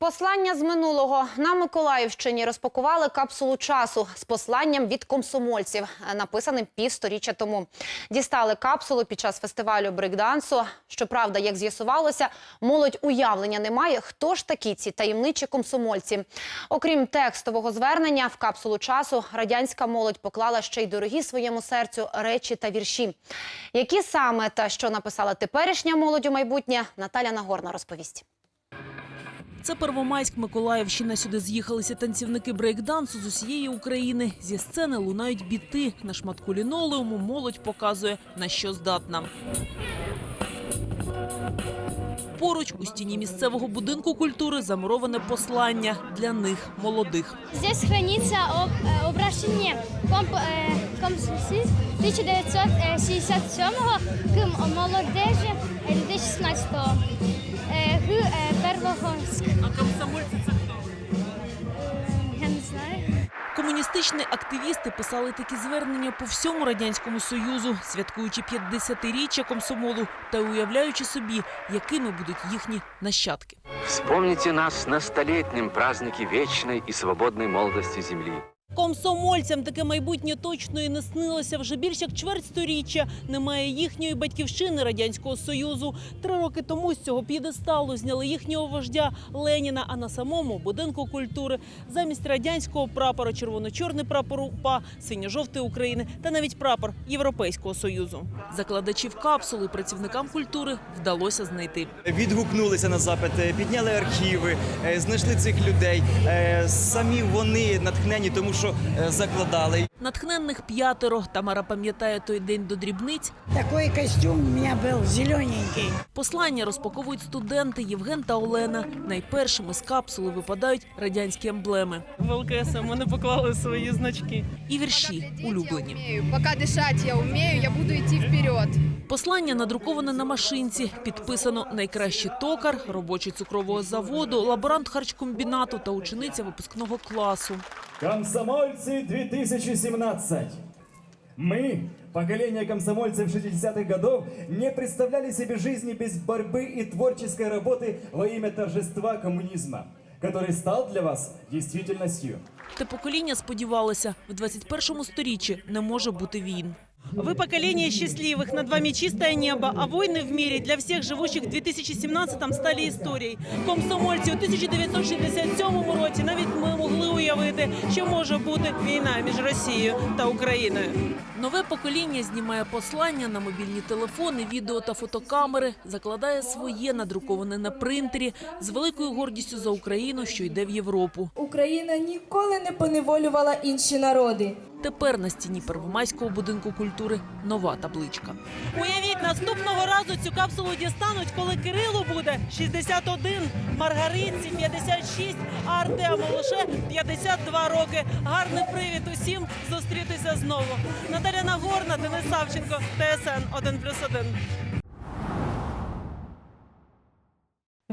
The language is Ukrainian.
Послання з минулого на Миколаївщині розпакували капсулу часу з посланням від комсомольців, написаним півсторіччя тому. Дістали капсулу під час фестивалю брейкдансу. Щоправда, як з'ясувалося, молодь уявлення не має, хто ж такі ці таємничі комсомольці. Окрім текстового звернення, в капсулу часу радянська молодь поклала ще й дорогі своєму серцю речі та вірші. Які саме та що написала теперішня молодь у майбутнє, Наталя Нагорна розповість. Це Первомайськ, Миколаївщина. Сюди з'їхалися танцівники брейкдансу з усієї України. Зі сцени лунають біти. На шматку лінолеуму молодь показує, на що здатна. Поруч у стіні місцевого будинку культури замуроване послання для них, молодих. Здесь хранится об, э, комп, комсусі Комсомольців 1967 к молодежі 2016 е, г е, А комсомольці це Комуністичні активісти писали такі звернення по всьому радянському союзу, святкуючи 50-річчя комсомолу та уявляючи собі, якими будуть їхні нащадки. Вспомните нас на столетнем празднике вечной и свободной молодости Земли. Комсомольцям таке майбутнє точно і не снилося вже більш як чверть сторіччя. Немає їхньої батьківщини радянського союзу. Три роки тому з цього п'єдесталу зняли їхнього вождя Леніна. А на самому будинку культури замість радянського прапора червоно-чорний прапор УПА, синьо-жовтий України та навіть прапор Європейського союзу. Закладачів капсули працівникам культури вдалося знайти. Відгукнулися на запит, підняли архіви, е, знайшли цих людей. Е, Самі вони натхнені, тому що е, закладали. Натхненних п'ятеро. Тамара пам'ятає той день до дрібниць. Такой костюм у меня был зелененький. Послання розпаковують студенти Євген та Олена. Найпершими з капсули випадають радянські емблеми. В ЛКС вони поклали свої значки. І вірші улюблені. умею. Пока дышать я умею, я буду идти вперед. Послання надруковане на машинці. Підписано найкращий токар, робочий цукрового заводу, лаборант харчкомбінату та учениця випускного класу. Комсомольцы 2017. Мы, поколение комсомольцев 60-х годов, не представляли себе жизни без борьбы и творческой работы во имя торжества коммунизма, который стал для вас действительностью. Те покоління сподівалося, в 21 сторіччі не може бути війн. Вы поколение счастливых, над вами чистое небо, а войны в мире для всех живущих в 2017-м стали історією. Комсомольці у 1967 році навіть ми могли уявити, що може бути війна між Росією та Україною. Нове покоління знімає послання на мобільні телефони, відео та фотокамери, закладає своє надруковане на принтері з великою гордістю за Україну, що йде в Європу. Україна ніколи не поневолювала інші народи. Тепер на стіні Первомайського будинку культури нова табличка. Уявіть, наступного разу цю капсулу дістануть, коли Кирилу буде 61, Маргаритці 56, а Артему лише 52 роки. Гарний привід усім зустрітися знову. Наталя Нагорна, Денис Савченко, ТСН 1+,1.